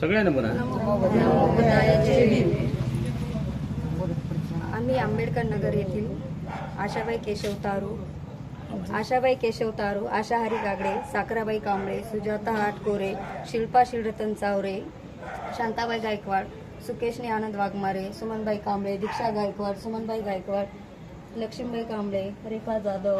सगळ्यांना म्हणा आम्ही आंबेडकर नगर येथील आशाबाई केशव तारू आशाबाई केशव तारू आशाहारी गागडे साखराबाई कांबळे सुजाता हाटकोरे शिल्पा शिरतन चावरे शांताबाई गायकवाड सुकेशनी आनंद वाघमारे सुमनबाई कांबळे दीक्षा गायकवाड सुमनबाई गायकवाड लक्ष्मीबाई कांबळे रेखा जाधव.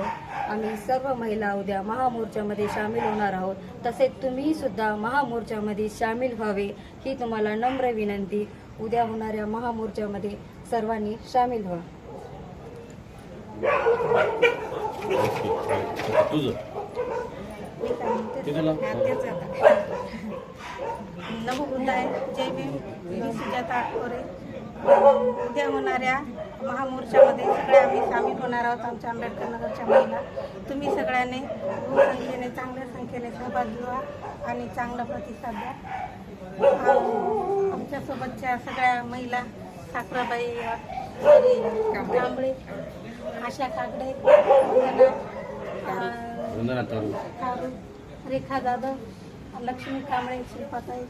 आम्ही सर्व महिला उद्या महामोर्चामध्ये सामील होणार आहोत. तसेच तुम्ही सुद्धा महामोर्चामध्ये सामील व्हावे ही तुम्हाला नम्र विनंती. उद्या होणाऱ्या महामोर्चामध्ये सर्वांनी सामील व्हा. कितीला? नवबुद्धाय जय. भीम मी सुजाता आठवरे. उद्या होणाऱ्या महामोर्चामध्ये सगळे आम्ही सामील होणार आहोत आमच्या आंबेडकर नगरच्या महिला. तुम्ही सगळ्यांनी बहुसंख्येने चांगल्या संख्येने सहभागी व्हा आणि चांगला प्रतिसाद द्या. आम- आमच्यासोबतच्या सगळ्या महिला साखराबाई कांबळे आशा कागडे वंदना, रेखा जाधव लक्ष्मी कांबळे शिल्पाताई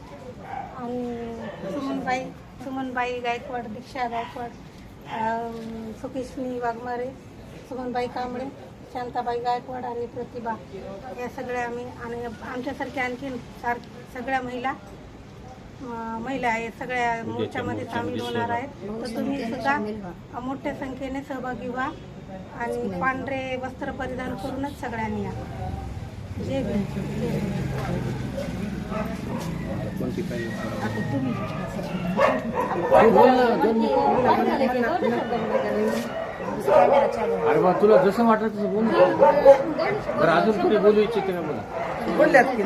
आणि सुमनबाई सुमनबाई गायकवाड दीक्षा गायकवाड सुकेशनी वाघमारे सुमनबाई कांबळे शांताबाई गायकवाड आणि प्रतिभा. या सगळ्या आम्ही आणि आमच्यासारख्या आणखीन सार सगळ्या महिला महिला आहेत सगळ्या मोर्चामध्ये सामील होणार आहेत. तर तुम्ही सुद्धा मोठ्या संख्येने सहभागी व्हा आणि पांढरे वस्त्र परिधान करूनच सगळ्यांनी या. कोणती अरे बा तुला जसं वाटलं तसं बोल. बरं अजून कोणी बोलू इच्छिते का बोला? बोलल्यात की